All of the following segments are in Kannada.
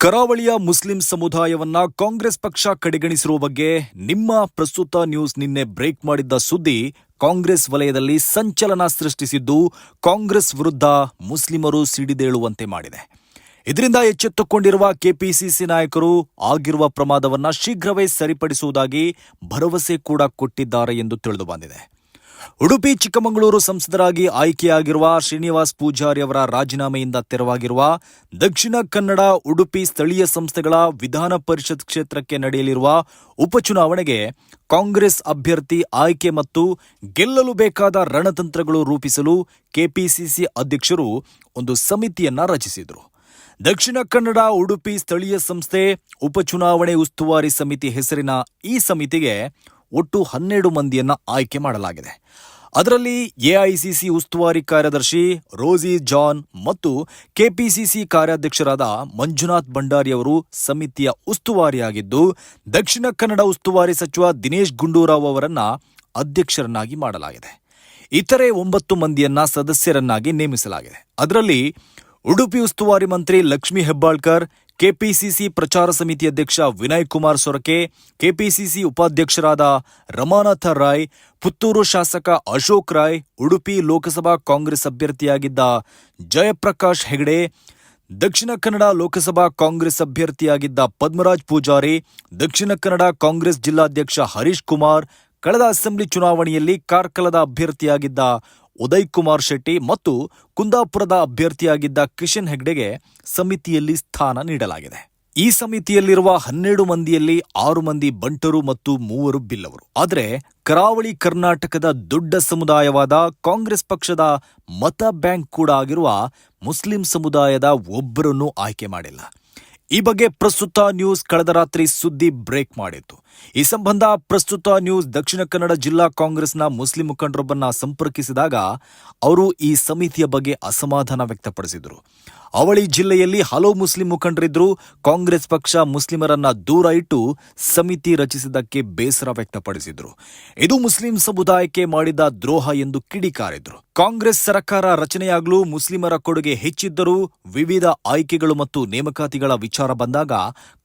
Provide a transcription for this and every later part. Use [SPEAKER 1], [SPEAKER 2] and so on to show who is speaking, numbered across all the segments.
[SPEAKER 1] ಕರಾವಳಿಯ ಮುಸ್ಲಿಂ ಸಮುದಾಯವನ್ನ ಕಾಂಗ್ರೆಸ್ ಪಕ್ಷ ಕಡೆಗಣಿಸಿರುವ ಬಗ್ಗೆ ನಿಮ್ಮ ಪ್ರಸ್ತುತ ನ್ಯೂಸ್ ನಿನ್ನೆ ಬ್ರೇಕ್ ಮಾಡಿದ್ದ ಸುದ್ದಿ ಕಾಂಗ್ರೆಸ್ ವಲಯದಲ್ಲಿ ಸಂಚಲನ ಸೃಷ್ಟಿಸಿದ್ದು ಕಾಂಗ್ರೆಸ್ ವಿರುದ್ಧ ಮುಸ್ಲಿಮರು ಸಿಡಿದೇಳುವಂತೆ ಮಾಡಿದೆ. ಇದರಿಂದ ಎಚ್ಚೆತ್ತುಕೊಂಡಿರುವ ಕೆಪಿಸಿಸಿ ನಾಯಕರು ಆಗಿರುವ ಪ್ರಮಾದವನ್ನ ಶೀಘ್ರವೇ ಸರಿಪಡಿಸುವುದಾಗಿ ಭರವಸೆ ಕೂಡ ಕೊಟ್ಟಿದ್ದಾರೆ ಎಂದು ತಿಳಿದು ಬಂದಿದೆ. ಉಡುಪಿ ಚಿಕ್ಕಮಗಳೂರು ಸಂಸದರಾಗಿ ಆಯ್ಕೆಯಾಗಿರುವ ಶ್ರೀನಿವಾಸ್ ಪೂಜಾರಿ ಅವರ ರಾಜೀನಾಮೆಯಿಂದ ತೆರವಾಗಿರುವ ದಕ್ಷಿಣ ಕನ್ನಡ ಉಡುಪಿ ಸ್ಥಳೀಯ ಸಂಸ್ಥೆಗಳ ವಿಧಾನ ಪರಿಷತ್ ಕ್ಷೇತ್ರಕ್ಕೆ ನಡೆಯಲಿರುವ ಉಪಚುನಾವಣೆಗೆ ಕಾಂಗ್ರೆಸ್ ಅಭ್ಯರ್ಥಿ ಆಯ್ಕೆ ಮತ್ತು ಗೆಲ್ಲಲು ಬೇಕಾದ ರಣತಂತ್ರಗಳು ರೂಪಿಸಲು ಕೆಪಿಸಿಸಿ ಅಧ್ಯಕ್ಷರು ಒಂದು ಸಮಿತಿಯನ್ನ ರಚಿಸಿದರು. ದಕ್ಷಿಣ ಕನ್ನಡ ಉಡುಪಿ ಸ್ಥಳೀಯ ಸಂಸ್ಥೆ ಉಪಚುನಾವಣೆ ಉಸ್ತುವಾರಿ ಸಮಿತಿ ಹೆಸರಿನ ಈ ಸಮಿತಿಗೆ ಒಟ್ಟು ಹನ್ನೆರಡು ಮಂದಿಯನ್ನ ಆಯ್ಕೆ ಮಾಡಲಾಗಿದೆ. ಅದರಲ್ಲಿ ಎಐಸಿಸಿ ಉಸ್ತುವಾರಿ ಕಾರ್ಯದರ್ಶಿ ರೋಜಿ ಜಾನ್ ಮತ್ತು ಕೆಪಿಸಿಸಿ ಕಾರ್ಯಾಧ್ಯಕ್ಷರಾದ ಮಂಜುನಾಥ್ ಭಂಡಾರಿ ಅವರು ಸಮಿತಿಯ ಉಸ್ತುವಾರಿಯಾಗಿದ್ದು, ದಕ್ಷಿಣ ಕನ್ನಡ ಉಸ್ತುವಾರಿ ಸಚಿವ ದಿನೇಶ್ ಗುಂಡೂರಾವ್ ಅವರನ್ನ ಅಧ್ಯಕ್ಷರನ್ನಾಗಿ ಮಾಡಲಾಗಿದೆ. ಇತರೆ ಒಂಬತ್ತು ಮಂದಿಯನ್ನ ಸದಸ್ಯರನ್ನಾಗಿ ನೇಮಿಸಲಾಗಿದೆ. ಅದರಲ್ಲಿ ಉಡುಪಿ ಉಸ್ತುವಾರಿ ಮಂತ್ರಿ ಲಕ್ಷ್ಮೀ ಹೆಬ್ಬಾಳ್ಕರ್ ಕೆಪಿಸಿಸಿ ಪ್ರಚಾರ ಸಮಿತಿ ಅಧ್ಯಕ್ಷ ವಿನಯ್ ಕುಮಾರ್ ಸೊರಕೆ, ಕೆಪಿಸಿಸಿ ಉಪಾಧ್ಯಕ್ಷರಾದ ರಮಾನಾಥ ರಾಯ್, ಪುತ್ತೂರು ಶಾಸಕ ಅಶೋಕ್ ರಾಯ್, ಉಡುಪಿ ಲೋಕಸಭಾ ಕಾಂಗ್ರೆಸ್ ಅಭ್ಯರ್ಥಿಯಾಗಿದ್ದ ಜಯಪ್ರಕಾಶ್ ಹೆಗಡೆ, ದಕ್ಷಿಣ ಕನ್ನಡ ಲೋಕಸಭಾ ಕಾಂಗ್ರೆಸ್ ಅಭ್ಯರ್ಥಿಯಾಗಿದ್ದ ಪದ್ಮರಾಜ್ ಪೂಜಾರಿ, ದಕ್ಷಿಣ ಕನ್ನಡ ಕಾಂಗ್ರೆಸ್ ಜಿಲ್ಲಾಧ್ಯಕ್ಷ ಹರೀಶ್ ಕುಮಾರ್, ಕಳೆದ ಅಸೆಂಬ್ಲಿ ಚುನಾವಣೆಯಲ್ಲಿ ಕಾರ್ಕಲದ ಅಭ್ಯರ್ಥಿಯಾಗಿದ್ದ ಉದಯ್ ಕುಮಾರ್ ಶೆಟ್ಟಿ ಮತ್ತು ಕುಂದಾಪುರದ ಅಭ್ಯರ್ಥಿಯಾಗಿದ್ದ ಕಿಶನ್ ಹೆಗ್ಡೆಗೆ ಸಮಿತಿಯಲ್ಲಿ ಸ್ಥಾನ ನೀಡಲಾಗಿದೆ. ಈ ಸಮಿತಿಯಲ್ಲಿರುವ ಹನ್ನೆರಡು ಮಂದಿಯಲ್ಲಿ ಆರು ಮಂದಿ ಬಂಟರು ಮತ್ತು ಮೂವರು ಬಿಲ್ಲವರು. ಆದರೆ ಕರಾವಳಿ ಕರ್ನಾಟಕದ ದೊಡ್ಡ ಸಮುದಾಯವಾದ ಕಾಂಗ್ರೆಸ್ ಪಕ್ಷದ ಮತ ಬ್ಯಾಂಕ್ ಕೂಡ ಆಗಿರುವ ಮುಸ್ಲಿಂ ಸಮುದಾಯದ ಒಬ್ಬರನ್ನು ಆಯ್ಕೆ ಮಾಡಿಲ್ಲ. ಈ ಬಗ್ಗೆ ಪ್ರಸ್ತುತ ನ್ಯೂಸ್ ಕಳೆದ ರಾತ್ರಿ ಸುದ್ದಿ ಬ್ರೇಕ್ ಮಾಡಿತ್ತು. ಈ ಸಂಬಂಧ ಪ್ರಸ್ತುತ ನ್ಯೂಸ್ ದಕ್ಷಿಣ ಕನ್ನಡ ಜಿಲ್ಲಾ ಕಾಂಗ್ರೆಸ್ನ ಮುಸ್ಲಿಂ ಮುಖಂಡರೊಬ್ಬನ್ನ ಸಂಪರ್ಕಿಸಿದಾಗ ಅವರು ಈ ಸಮಿತಿಯ ಬಗ್ಗೆ ಅಸಮಾಧಾನ ವ್ಯಕ್ತಪಡಿಸಿದರು. ಅವಳಿ ಜಿಲ್ಲೆಯಲ್ಲಿ ಹಲವು ಮುಸ್ಲಿಂ ಮುಖಂಡರಿದ್ದರು ಕಾಂಗ್ರೆಸ್ ಪಕ್ಷ ಮುಸ್ಲಿಮರನ್ನ ದೂರ ಇಟ್ಟು ಸಮಿತಿ ರಚಿಸಿದ್ದಕ್ಕೆ ಬೇಸರ ವ್ಯಕ್ತಪಡಿಸಿದರು. ಇದು ಮುಸ್ಲಿಂ ಸಮುದಾಯಕ್ಕೆ ಮಾಡಿದ ದ್ರೋಹ ಎಂದು ಕಿಡಿಕಾರಿದ್ರು. ಕಾಂಗ್ರೆಸ್ ಸರ್ಕಾರ ರಚನೆಯಾಗಲು ಮುಸ್ಲಿಮರ ಕೊಡುಗೆ ಹೆಚ್ಚಿದ್ದರೂ ವಿವಿಧ ಆಯ್ಕೆಗಳು ಮತ್ತು ನೇಮಕಾತಿಗಳ ವಿಚಾರ ಬಂದಾಗ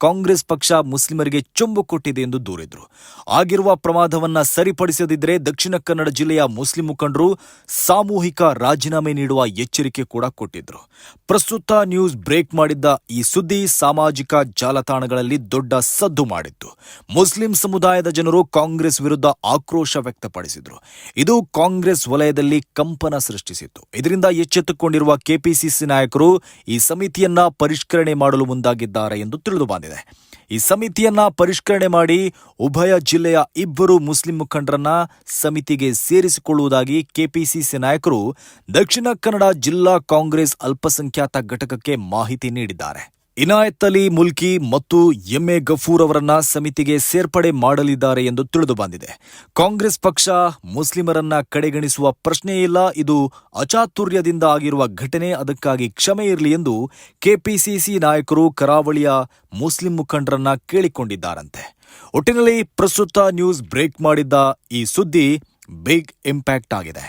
[SPEAKER 1] ಕಾಂಗ್ರೆಸ್ ಪಕ್ಷ ಮುಸ್ಲಿಮರಿಗೆ ಚೊಂಬು ಕೊಟ್ಟಿದೆ ಎಂದು ದೂರಿದ್ರು. ಆಗಿರುವ ಪ್ರಮಾದವನ್ನ ಸರಿಪಡಿಸದಿದ್ದರೆ ದಕ್ಷಿಣ ಕನ್ನಡ ಜಿಲ್ಲೆಯ ಮುಸ್ಲಿಂ ಮುಖಂಡರು ಸಾಮೂಹಿಕ ರಾಜೀನಾಮೆ ನೀಡುವ ಎಚ್ಚರಿಕೆ ಕೂಡ ಕೊಟ್ಟಿದ್ರು. ಪ್ರಸ್ತುತ ನ್ಯೂಸ್ ಬ್ರೇಕ್ ಮಾಡಿದ್ದ ಈ ಸುದ್ದಿ ಸಾಮಾಜಿಕ ಜಾಲತಾಣಗಳಲ್ಲಿ ದೊಡ್ಡ ಸದ್ದು ಮಾಡಿತ್ತು. ಮುಸ್ಲಿಂ ಸಮುದಾಯದ ಜನರು ಕಾಂಗ್ರೆಸ್ ವಿರುದ್ಧ ಆಕ್ರೋಶ ವ್ಯಕ್ತಪಡಿಸಿದ್ರು. ಇದು ಕಾಂಗ್ರೆಸ್ ವಲಯದಲ್ಲಿ ಕಂಪನ ಸೃಷ್ಟಿಸಿತ್ತು. ಇದರಿಂದ ಎಚ್ಚೆತ್ತುಕೊಂಡಿರುವ ಕೆಪಿಸಿಸಿ ನಾಯಕರು ಈ ಸಮಿತಿಯನ್ನ ಪರಿಷ್ಕರಣೆ ಮಾಡಲು ಮುಂದಾಗಿದ್ದಾರೆ ಎಂದು ತಿಳಿದು ಬಂದಿದೆ. ಈ ಸಮಿತಿಯನ್ನ ಪರಿಷ್ಕರಣೆ ಮಾಡಿ ಉಭಯ ಜಿಲ್ಲೆಯ ಇಬ್ಬರು ಮುಸ್ಲಿಂ ಮುಖಂಡರನ್ನ ಸಮಿತಿಗೆ ಸೇರಿಸಿಕೊಳ್ಳುವುದಾಗಿ ಕೆಪಿಸಿಸಿ ನಾಯಕರು ದಕ್ಷಿಣ ಕನ್ನಡ ಜಿಲ್ಲಾ ಕಾಂಗ್ರೆಸ್ ಅಲ್ಪಸಂಖ್ಯಾತ ಘಟಕಕ್ಕೆ ಮಾಹಿತಿ ನೀಡಿದ್ದಾರೆ. ಇನಾಯತ್ ಅಲಿ ಮುಲ್ಕಿ ಮತ್ತು ಎಂಎ ಗಫೂರ್ ಅವರನ್ನ ಸಮಿತಿಗೆ ಸೇರ್ಪಡೆ ಮಾಡಲಿದ್ದಾರೆ ಎಂದು ತಿಳಿದು ಬಂದಿದೆ. ಕಾಂಗ್ರೆಸ್ ಪಕ್ಷ ಮುಸ್ಲಿಮರನ್ನ ಕಡೆಗಣಿಸುವ ಪ್ರಶ್ನೆ ಇಲ್ಲ, ಇದು ಅಚಾತುರ್ಯದಿಂದ ಆಗಿರುವ ಘಟನೆ, ಅದಕ್ಕಾಗಿ ಕ್ಷಮೆ ಇರಲಿ ಎಂದು ಕೆಪಿಸಿಸಿ ನಾಯಕರು ಕರಾವಳಿಯ ಮುಸ್ಲಿಂ ಮುಖಂಡರನ್ನ ಕೇಳಿಕೊಂಡಿದ್ದಾರಂತೆ. ಒಟ್ಟಿನಲ್ಲಿ ಪ್ರಸ್ತುತ ನ್ಯೂಸ್ ಬ್ರೇಕ್ ಮಾಡಿದ್ದ ಈ ಸುದ್ದಿ ಬಿಗ್ ಇಂಪ್ಯಾಕ್ಟ್ ಆಗಿದೆ.